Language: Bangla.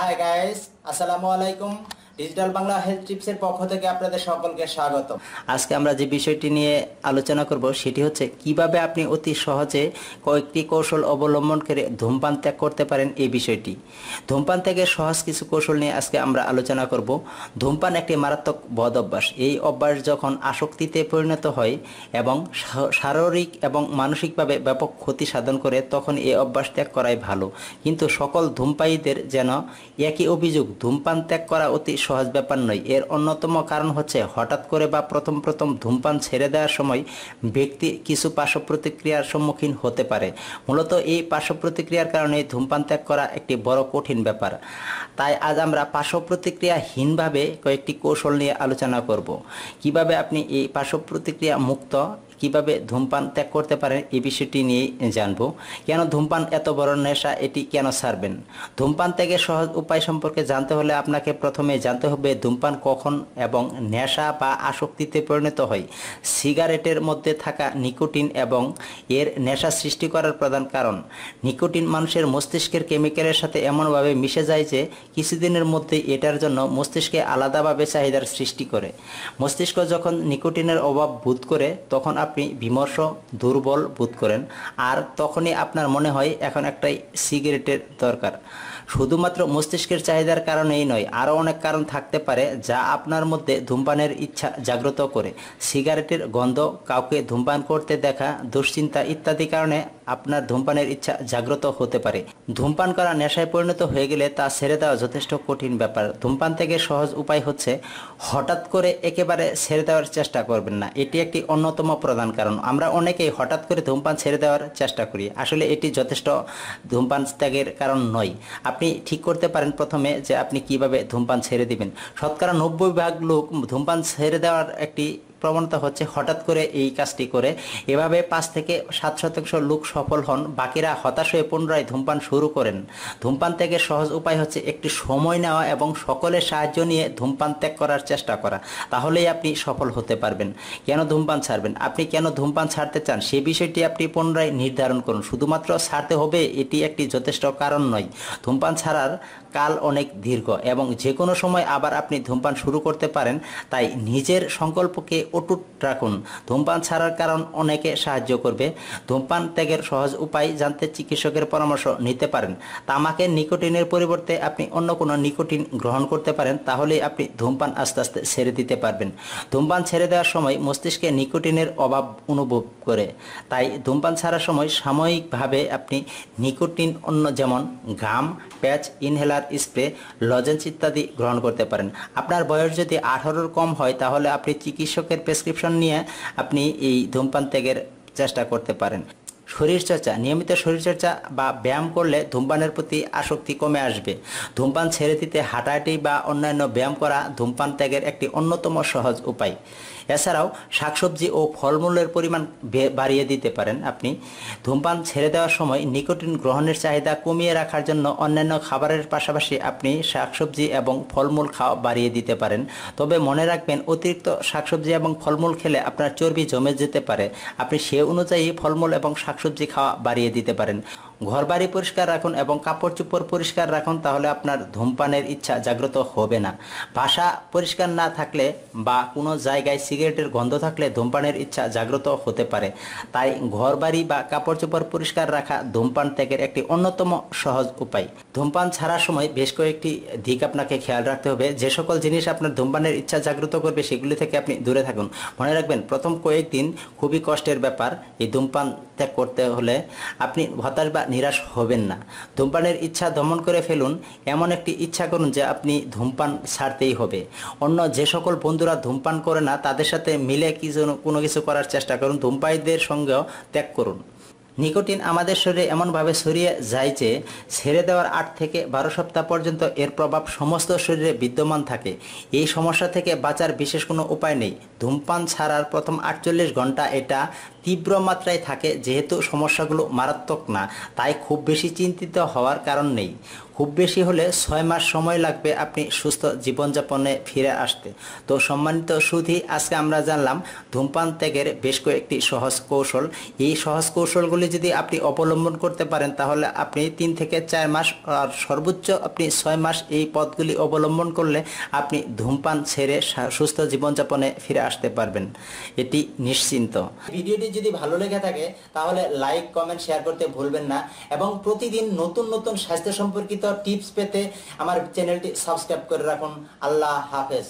হাই গাইস আসসালামু আলাইকুম ডিজিটাল বাংলা হেলথ টিপসের পক্ষ থেকে আপনাদের সকলকে স্বাগত আজকে আমরা যে বিষয়টি নিয়ে আলোচনা করব, সেটি হচ্ছে কীভাবে আপনি অতি সহজে কয়েকটি কৌশল অবলম্বন করে ধূমপান ত্যাগ করতে পারেন এই বিষয়টি। ধূমপান ত্যাগের সহজ কিছু কৌশল নিয়ে আজকে আমরা আলোচনা করব। ধূমপান একটি মারাত্মক বদ অভ্যাস। এই অভ্যাস যখন আসক্তিতে পরিণত হয় এবং শারীরিক এবং মানসিকভাবে ব্যাপক ক্ষতি সাধন করে, তখন এই অভ্যাস ত্যাগ করাই ভালো। কিন্তু সকল ধূমপায়ীদের যেন একই অভিযোগ, ধূমপান ত্যাগ করা অতি সহজ ব্যাপার নয়। এর অন্যতম কারণ হচ্ছে, হঠাৎ করে বা প্রথম প্রথম ধূমপান ছেড়ে দেওয়ার সময় ব্যক্তি কিছু পার্শ্ব প্রতিক্রিয়ার সম্মুখীন হতে পারে। মূলত এই পার্শ্ব প্রতিক্রিয়ার কারণে ধূমপান ত্যাগ করা একটি বড় কঠিন ব্যাপার। তাই আজ আমরা পার্শ্ব প্রতিক্রিয়াহীনভাবে কয়েকটি কৌশল নিয়ে আলোচনা করব। কীভাবে আপনি এই পার্শ্ব প্রতিক্রিয়া মুক্ত কীভাবে ধূমপান ত্যাগ করতে পারেন, এই বিষয়টি নিয়ে জানব। কেন ধূমপান এত বড় নেশা, এটি কেন ছাড়বেন ধূমপান ত্যাগের সহজ উপায় সম্পর্কে জানতে হলে আপনাকে প্রথমে জানতে হবে ধূমপান কখন এবং নেশা বা আসক্তিতে পরিণত হয়। সিগারেটের মধ্যে থাকা নিকোটিন এবং এর নেশা সৃষ্টি করার প্রধান কারণ। নিকোটিন মানুষের মস্তিষ্কের কেমিক্যালের সাথে এমনভাবে মিশে যায় যে, কিছুদিনের মধ্যে এটার জন্য মস্তিষ্কে আলাদাভাবে চাহিদার সৃষ্টি করে। মস্তিষ্ক যখন নিকোটিনের অভাব বোধ করে, তখন আপনি বিমর্ষ, দুর্বল বোধ করেন। আর তখনই আপনার মনে হয় এখন একটাই সিগারেটের দরকার। শুধুমাত্র মস্তিষ্কের চাহিদার কারণেই নয়, আরও অনেক কারণ থাকতে পারে যা আপনার মধ্যে ধূমপানের ইচ্ছা জাগ্রত করে। সিগারেটের গন্ধ, কাউকে ধূমপান করতে দেখা, দুশ্চিন্তা ইত্যাদি কারণে আপনার ধূমপানের ইচ্ছা জাগ্রত হতে পারে। ধূমপান করা নেশায় পরিণত হয়ে গেলে তা ছেড়ে দেওয়া যথেষ্ট কঠিন ব্যাপার। ধূমপান থেকে সহজ উপায় হচ্ছে, হঠাৎ করে একেবারে ছেড়ে দেওয়ার চেষ্টা করবেন না। এটি একটি অন্যতম প্রধান কারণ। আমরা অনেকেই হঠাৎ করে ধূমপান ছেড়ে দেওয়ার চেষ্টা করি। আসলে এটি যথেষ্ট ধূমপান ত্যাগের কারণ নয়। আপনি ঠিক করতে পারেন প্রথমে যে আপনি কীভাবে ধূমপান ছেড়ে দিবেন। শতকরা নব্বই ভাগ লোক ধূমপান ছেড়ে দেওয়ার একটি প্রবণতা হচ্ছে হঠাৎ করে এই কাজটি করে। এভাবে পাঁচ থেকে সাত শতাংশ লোক সফল হন, বাকিরা হতাশ হয়ে পুনরায় ধূমপান শুরু করেন। ধূমপান ত্যাগের সহজ উপায় হচ্ছে একটি সময় নেওয়া এবং সকলের সাহায্য নিয়ে ধূমপান ত্যাগ করার চেষ্টা করা। তাহলেই আপনি সফল হতে পারবেন। কেন ধূমপান ছাড়বেন? আপনি কেন ধূমপান ছাড়তে চান? সে বিষয়টি আপনি পুনরায় নির্ধারণ করুন। শুধুমাত্র ছাড়তে হবে এটি একটি যথেষ্ট কারণ নয়। ধূমপান ছাড়ার কাল অনেক দীর্ঘ এবং যে কোনো সময় আবার আপনি ধূমপান শুরু করতে পারেন, তাই নিজের সংকল্পকে অটুট রাখুন। ধূমপান ছাড়ার কারণ অনেকে সাহায্য করবে। ধূমপান ত্যাগের সহজ উপায় জানতে চিকিৎসকের পরামর্শ নিতে পারেন। তামাকের নিকোটিনের পরিবর্তে আপনি অন্য কোনো নিকোটিন গ্রহণ করতে পারেন তাহলেই আপনি ধূমপান আস্তে আস্তে ছেড়ে দিতে পারবেন। ধূমপান ছেড়ে দেওয়ার সময় মস্তিষ্কে নিকোটিনের অভাব অনুভব করে। তাই ধূমপান ছাড়ার সময় সাময়িকভাবে আপনি নিকোটিন অন্য যেমন ঘাম প্যাচ, ইনহেলার স্প্রে, লজেন্স ইত্যাদি গ্রহণ করতে পারেন। আপনার বয়স যদি আঠারোর কম হয়, তাহলে আপনি চিকিৎসকের প্রেসক্রিপশন নিয়ে আপনি এই ধূমপান ত্যাগের চেষ্টা করতে পারেন। শরীরচর্চা নিয়মিত শরীরচর্চা বা ব্যায়াম করলে ধূমপানের প্রতি আসক্তি কমে আসবে। ধূমপান ছেড়ে দিতে হাঁটাহাঁটি বা অন্যান্য ব্যায়াম করা ধূমপান ত্যাগের একটি অন্যতম সহজ উপায়। এছাড়াও শাকসবজি ও ফলমূলের পরিমাণ বাড়িয়ে দিতে পারেন আপনি। ধূমপান ছেড়ে দেওয়ার সময় নিকোটিন গ্রহণের চাহিদা কমিয়ে রাখার জন্য অন্যান্য খাবারের পাশাপাশি আপনি শাকসবজি এবং ফলমূল খাওয়া বাড়িয়ে দিতে পারেন। তবে মনে রাখবেন, অতিরিক্ত শাকসবজি এবং ফলমূল খেলে আপনার চর্বি জমে যেতে পারে। আপনি সে অনুযায়ী ফলমূল এবং শাকসবজি খাওয়া বাড়িয়ে দিতে পারেন। ঘর বাড়ি পরিষ্কার রাখুন এবং কাপড় চোপড় পরিষ্কার রাখুন, তাহলে আপনার ধূমপানের ইচ্ছা জাগ্রত হবে না। বাসা পরিষ্কার না থাকলে বা কোনো জায়গায় সিগারেটের গন্ধ থাকলে ধূমপানের ইচ্ছা জাগ্রত হতে পারে। তাই ঘর বাড়ি বা কাপড় চোপড় পরিষ্কার রাখা ধূমপান ত্যাগের একটি অন্যতম সহজ উপায়। ধূমপান ছাড়ার সময় বেশ কয়েকটি দিক আপনাকে খেয়াল রাখতে হবে। যে সকল জিনিস আপনার ধূমপানের ইচ্ছা জাগ্রত করবে, সেগুলি থেকে আপনি দূরে থাকুন। মনে রাখবেন, প্রথম কয়েকদিন খুবই কষ্টের ব্যাপার এই ধূমপান ত্যাগ করতে হলে। আপনি হতাশ বা নিরাশ হবেন না। ধূমপানের ইচ্ছা দমন করে ফেলুন, এমন একটি ইচ্ছা করুন যে আপনি ধূমপান ছাড়তেই হবে। অন্য যে সকল বন্ধুরা ধূমপান করে না, তাদের সাথে মিলে কিছু কোনো কিছু করার চেষ্টা করুন, ধূমপায়ীদের সঙ্গেও ত্যাগ করুন। নিকোটিন আমাদের শরীরে এমনভাবে ছড়িয়ে যায় যে ছেড়ে দেওয়ার আট থেকে বারো সপ্তাহ পর্যন্ত এর প্রভাব সমস্ত শরীরে বিদ্যমান থাকে। এই সমস্যা থেকে বাঁচার বিশেষ কোনো উপায় নেই। ধূমপান ছাড়ার প্রথম আটচল্লিশ ঘণ্টা এটা তীব্র মাত্রায় থাকে, যেহেতু সমস্যাগুলো মারাত্মক না, তাই খুব বেশি চিন্তিত হওয়ার কারণ নেই। খুব বেশি হলে ছয় মাস সময় লাগবে আপনি সুস্থ জীবনযাপনে ফিরে আসতে। তো সম্মানিত সুধি, আজকে আমরা জানলাম ধূমপান ত্যাগের বেশ কয়েকটি সহজ কৌশল। এই সহজ কৌশলগুলি যদি আপনি অবলম্বন করতে পারেন, তাহলে আপনি তিন থেকে চার মাস আর সর্বোচ্চ আপনি ছয় মাস এই পথগুলি অবলম্বন করলে আপনি ধূমপান ছেড়ে সুস্থ জীবনযাপনে ফিরে আসতে পারবেন। এটি নিশ্চিন্ত। ভিডিওটি যদি ভালো লেগে থাকে, তাহলে লাইক, কমেন্ট, শেয়ার করতে ভুলবেন না। এবং প্রতিদিন নতুন নতুন স্বাস্থ্য সম্পর্কিত টিপস পেতে আমার চ্যানেলটি সাবস্ক্রাইব করে রাখুন। আল্লাহ হাফেজ।